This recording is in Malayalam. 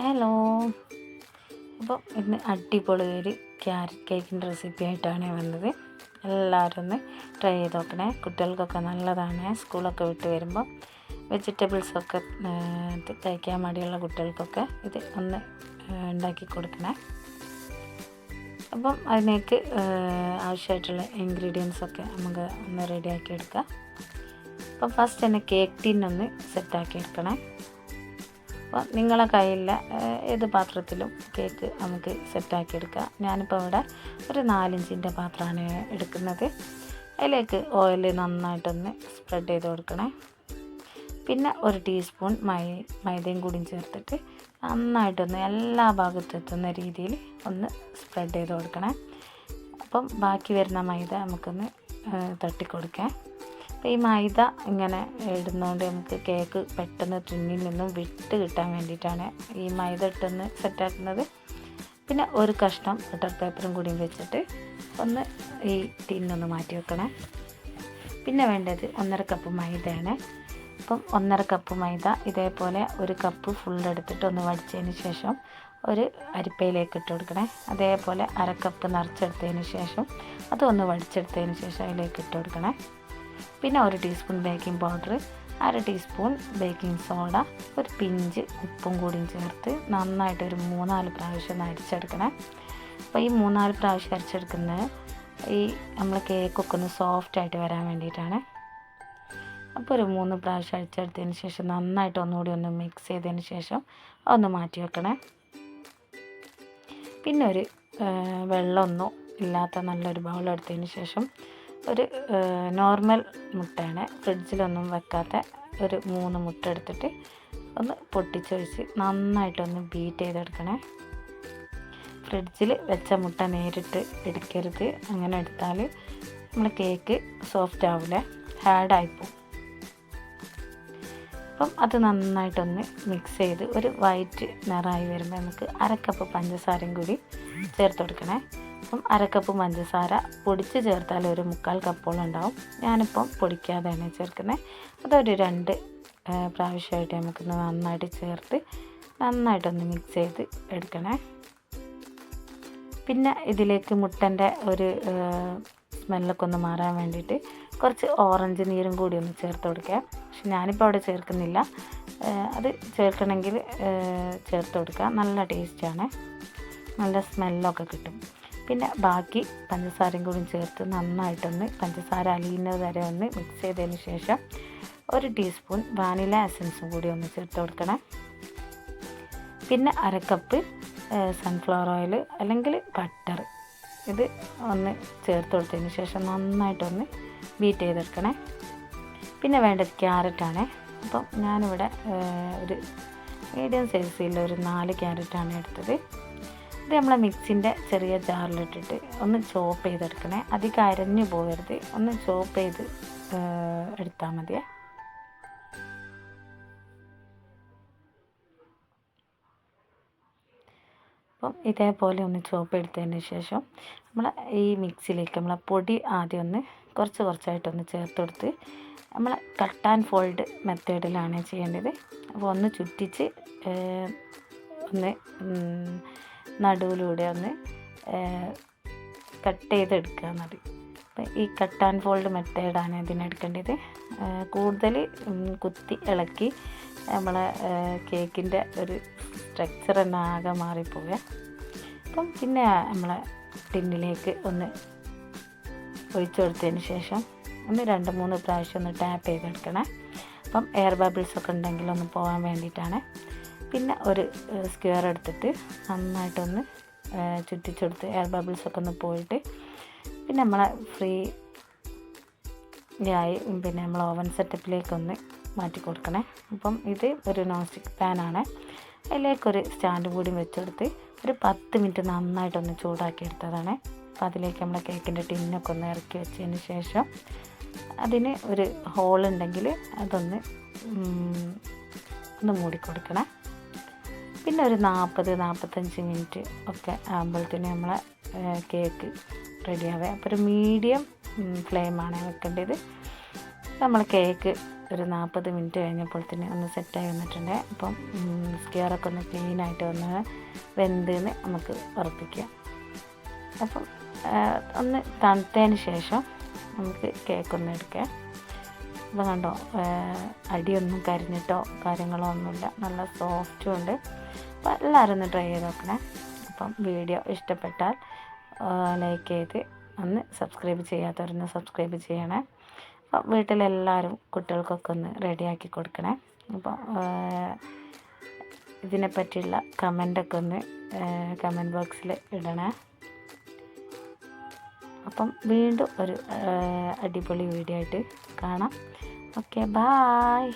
ഹലോ. അപ്പം ഇന്ന് അടിപൊളി ഒരു ക്യാരറ്റ് കേക്കിന്റെ റെസിപ്പി ആയിട്ടാണ് വന്നത്. എല്ലാവരും ഒന്ന് ട്രൈ ചെയ്ത് നോക്കണേ. കുട്ടികൾക്കൊക്കെ നല്ലതാണ്. സ്കൂളൊക്കെ വിട്ട് വരുമ്പോൾ വെജിറ്റബിൾസൊക്കെ കഴിക്കാൻ മടിയുള്ള കുട്ടികൾക്കൊക്കെ ഇത് ഒന്ന് ഉണ്ടാക്കി കൊടുക്കണേ. അപ്പം അതിനേക്ക് ആവശ്യമായിട്ടുള്ള ഇൻഗ്രീഡിയൻസൊക്കെ നമുക്ക് ഒന്ന് റെഡിയാക്കി എടുക്കാം. അപ്പം ഫസ്റ്റ് തന്നെ കേക്ക് ടീനൊന്ന് സെറ്റാക്കി എടുക്കണേ. അപ്പോൾ നിങ്ങളെ കയ്യിലെ ഏത് പാത്രത്തിലും കേക്ക് നമുക്ക് സെറ്റാക്കി എടുക്കാം. ഞാനിപ്പോൾ ഇവിടെ ഒരു നാലിഞ്ചിന്റെ പാത്രമാണ് എടുക്കുന്നത്. അതിലേക്ക് ഓയിൽ നന്നായിട്ടൊന്ന് സ്പ്രെഡ് ചെയ്ത് കൊടുക്കണേ. പിന്നെ ഒരു ടീസ്പൂൺ മൈ മൈദയും കൂടിയും ചേർത്തിട്ട് നന്നായിട്ടൊന്ന് എല്ലാ ഭാഗത്തും എത്തുന്ന രീതിയിൽ ഒന്ന് സ്പ്രെഡ് ചെയ്ത് കൊടുക്കണേ. അപ്പം ബാക്കി വരുന്ന മൈദ നമുക്കൊന്ന് തട്ടിക്കൊടുക്കാം. ഈ മൈദ ഇങ്ങനെ ഇടുന്നതുകൊണ്ട് നമുക്ക് കേക്ക് പെട്ടെന്ന് ടിന്നിൽ നിന്നും വിട്ട് കിട്ടാൻ വേണ്ടിയിട്ടാണ് ഈ മൈദ ഇട്ടൊന്ന് സെറ്റാക്കുന്നത്. പിന്നെ ഒരു കഷ്ണം ബട്ടർ പേപ്പറും കൂടി വെച്ചിട്ട് ഒന്ന് ഈ ടിന്നൊന്ന് മാറ്റി വെക്കണേ. പിന്നെ വേണ്ടത് ഒന്നര കപ്പ് മൈദയാണ്. അപ്പം ഒന്നര കപ്പ് മൈദ ഇതേപോലെ ഒരു കപ്പ് ഫുൾ എടുത്തിട്ട് ഒന്ന് വടിച്ചതിന് ശേഷം ഒരു അരിപ്പയിലേക്ക് ഇട്ട് കൊടുക്കണേ. അതേപോലെ അര കപ്പ് നിറച്ചെടുത്തതിന് ശേഷം അതൊന്ന് വടിച്ചെടുത്തതിന് ശേഷം അതിലേക്ക് ഇട്ട് കൊടുക്കണേ. പിന്നെ ഒരു ടീസ്പൂൺ ബേക്കിംഗ് പൗഡർ അര ടീസ്പൂൺ ബേക്കിംഗ് സോഡ ഒരു പിഞ്ച് ഉപ്പും കൂടിയും ചേർത്ത് നന്നായിട്ട് ഒരു മൂന്നാൽ പ്രാവശ്യം ഒന്ന് അരിച്ചെടുക്കണേ. അപ്പോൾ ഈ മൂന്നാൽ പ്രാവശ്യം അരിച്ചെടുക്കുന്നത് ഈ നമ്മൾ കേക്കൊക്കെ ഒന്ന് സോഫ്റ്റായിട്ട് വരാൻ വേണ്ടിയിട്ടാണ്. അപ്പോൾ ഒരു മൂന്ന് പ്രാവശ്യം അരിച്ചെടുത്തതിന് ശേഷം നന്നായിട്ട് ഒന്നുകൂടി ഒന്ന് മിക്സ് ചെയ്തതിന് ശേഷം ഒന്ന് മാറ്റി വെക്കണേ. പിന്നെ ഒരു വെള്ളമൊന്നും ഇല്ലാത്ത നല്ലൊരു ബൗൾ എടുത്തതിന് ശേഷം ഒരു നോർമൽ മുട്ടയാണ്. ഫ്രിഡ്ജിലൊന്നും വെക്കാത്ത ഒരു മൂന്ന് മുട്ട എടുത്തിട്ട് ഒന്ന് പൊട്ടിച്ചൊഴിച്ച് നന്നായിട്ടൊന്ന് ബീറ്റ് ചെയ്തെടുക്കണേ. ഫ്രിഡ്ജിൽ വെച്ച മുട്ട നേരിട്ട് എടുക്കരുത്. അങ്ങനെ എടുത്താൽ നമ്മൾ കേക്ക് സോഫ്റ്റ് ആവില്ല ഹാർഡായിപ്പോവും അപ്പം അത് നന്നായിട്ടൊന്ന് മിക്സ് ചെയ്ത് ഒരു വൈറ്റ് നിറമായി വരുമ്പോൾ നമുക്ക് അരക്കപ്പ് പഞ്ചസാരയും കൂടി ചേർത്ത് കൊടുക്കണേ. അപ്പം അരക്കപ്പ് പഞ്ചസാര പൊടിച്ച് ചേർത്താൽ ഒരു മുക്കാൽ കപ്പോളം ഉണ്ടാവും ഞാനിപ്പം പൊടിക്കാതെയാണ് ചേർക്കുന്നത് അതൊരു രണ്ട് പ്രാവശ്യമായിട്ട് നമുക്കൊന്ന് നന്നായിട്ട് ചേർത്ത് നന്നായിട്ടൊന്ന് മിക്സ് ചെയ്ത് എടുക്കണേ. പിന്നെ ഇതിലേക്ക് മുട്ടന്റെ ഒരു സ്മെല്ലൊക്കെ ഒന്ന് മാറാൻ വേണ്ടിയിട്ട് കുറച്ച് ഓറഞ്ച് നീരും കൂടി ഒന്ന് ചേർത്ത് കൊടുക്കുക പക്ഷെ ഞാനിപ്പോൾ അവിടെ ചേർക്കുന്നില്ല. അത് ചേർക്കണമെങ്കിൽ ചേർത്ത് കൊടുക്കുക നല്ല ടേസ്റ്റാണ് നല്ല സ്മെല്ലൊക്കെ കിട്ടും. പിന്നെ ബാക്കി പഞ്ചസാരയും കൂടി ചേർത്ത് നന്നായിട്ടൊന്ന് പഞ്ചസാര അലിയുന്നത് വരെ ഒന്ന് മിക്സ് ചെയ്തതിന് ശേഷം ഒരു ടീസ്പൂൺ വാനില എസൻസും കൂടി ഒന്ന് ചേർത്ത് കൊടുക്കണം. പിന്നെ അരക്കപ്പ് സൺഫ്ലവർ ഓയിൽ അല്ലെങ്കിൽ ബട്ടർ ഇത് ഒന്ന് ചേർത്ത് കൊടുത്തതിന് ശേഷം നന്നായിട്ടൊന്ന് ബീറ്റ് ചെയ്തെടുക്കണേ. പിന്നെ വേണ്ടത് ക്യാരറ്റാണ് അപ്പം ഞാനിവിടെ ഒരു മീഡിയം സൈസിലുള്ള ഒരു നാല് ക്യാരറ്റാണ് എടുത്തത്. ഇത് നമ്മളെ മിക്സിന്റെ ചെറിയ ജാറിലിട്ടിട്ട് ഒന്ന് ചോപ്പ് ചെയ്തെടുക്കണേ. അധികം അരഞ്ഞു പോകരുത്. ഒന്ന് ചോപ്പ് ചെയ്ത് എടുത്താൽ മതിയേ അപ്പം ഇതേപോലെ ഒന്ന് ചോപ്പ് എടുത്തതിന് ശേഷം നമ്മൾ ഈ മിക്സിയിലേക്ക് നമ്മൾ പൊടി ആദ്യം ഒന്ന് കുറച്ച് കുറച്ചായിട്ടൊന്ന് ചേർത്ത് കൊടുത്ത് നമ്മൾ കട്ട് ആൻഡ് ഫോൾഡ് മെത്തേഡിലാണ് ചെയ്യേണ്ടത്. അപ്പോൾ ഒന്ന് ചുറ്റിച്ച് ഒന്ന് നടുവിലൂടെ ഒന്ന് കട്ട് ചെയ്തെടുക്കുക മതി അപ്പം ഈ കട്ട് ആൻഡ് ഫോൾഡ് മെത്തേഡാണ് ഇതിനെടുക്കേണ്ടത്. കൂടുതൽ കുത്തി ഇളക്കി നമ്മളെ കേക്കിന്റെ ഒരു സ്ട്രക്ചർ തന്നെ ആകെ മാറിപ്പോവുക. അപ്പം പിന്നെ നമ്മളെ ടിന്നിലേക്ക് ഒന്ന് ഒഴിച്ചു കൊടുത്തതിന് ശേഷം ഒന്ന് രണ്ട് മൂന്ന് പ്രാവശ്യം ഒന്ന് ടാപ്പ് ചെയ്തെടുക്കണേ. അപ്പം എയർ ബബിൾസ് ഒക്കെ ഉണ്ടെങ്കിൽ ഒന്ന് പോകാൻ വേണ്ടിയിട്ടാണ്. പിന്നെ ഒരു സ്ക്വയർ എടുത്തിട്ട് നന്നായിട്ടൊന്ന് ചുറ്റിച്ചെടുത്ത് എയർ ബബിൾസ് ഒക്കെ ഒന്ന് പോയിട്ട് പിന്നെ നമ്മളെ ഫ്രീ ആയി പിന്നെ നമ്മൾ ഓവൻ സെറ്റപ്പിലേക്കൊന്ന് മാറ്റി കൊടുക്കണേ. അപ്പം ഇത് ഒരു നോൺ സ്റ്റിക്ക് പാനാണ് അതിലേക്കൊരു സ്റ്റാൻഡ് കൂടി വെച്ചെടുത്ത് ഒരു പത്ത് മിനിറ്റ് നന്നായിട്ടൊന്ന് ചൂടാക്കി എടുത്തതാണ്. അപ്പം അതിലേക്ക് നമ്മളെ കേക്കിന്റെ ടിന്നൊക്കെ ഒന്ന് ഇറക്കി വെച്ചതിന് ശേഷം അതിന് ഒരു ഹോൾ ഉണ്ടെങ്കിൽ അതൊന്ന് ഒന്ന് മൂടിക്കൊടുക്കണേ പിന്നെ ഒരു നാൽപ്പത് നാൽപ്പത്തഞ്ച് മിനിറ്റ് ഒക്കെ ആകുമ്പോഴത്തേന് നമ്മളെ കേക്ക് റെഡിയാവുക അപ്പോൾ ഒരു മീഡിയം ഫ്ലെയിമാണ് വെക്കേണ്ടത്. നമ്മൾ കേക്ക് ഒരു നാൽപ്പത് മിനിറ്റ് കഴിഞ്ഞപ്പോഴത്തേന് ഒന്ന് സെറ്റായി വന്നിട്ടുണ്ട്. അപ്പം സ്കിയറൊക്കെ ഒന്ന് ക്ലീനായിട്ട് വന്ന് വെന്തെന്ന് നമുക്ക് ഉറപ്പിക്കാം. അപ്പം ഒന്ന് തണുത്തതിന് ശേഷം നമുക്ക് കേക്ക് ഒന്ന് എടുക്കാം. അപ്പം കണ്ടോ അടിയൊന്നും കരിഞ്ഞിട്ടോ കാര്യങ്ങളോ ഒന്നുമില്ല. നല്ല സോഫ്റ്റും ഉണ്ട്. അപ്പോൾ എല്ലാവരും ഒന്ന് ട്രൈ ചെയ്ത് നോക്കണേ. അപ്പം വീഡിയോ ഇഷ്ടപ്പെട്ടാൽ ലൈക്ക് ചെയ്ത് ഒന്ന് സബ്സ്ക്രൈബ് ചെയ്യാത്തവരൊന്ന് സബ്സ്ക്രൈബ് ചെയ്യണേ. അപ്പം വീട്ടിലെല്ലാവരും കുട്ടികൾക്കൊക്കെ ഒന്ന് റെഡിയാക്കി കൊടുക്കണേ. അപ്പോൾ ഇതിനെ പറ്റിയുള്ള കമന്റൊക്കെ ഒന്ന് കമന്റ് ബോക്സിൽ ഇടണേ. അപ്പം വീണ്ടും ഒരു അടിപൊളി വീഡിയോ ആയിട്ട് കാണാം. Okay, bye.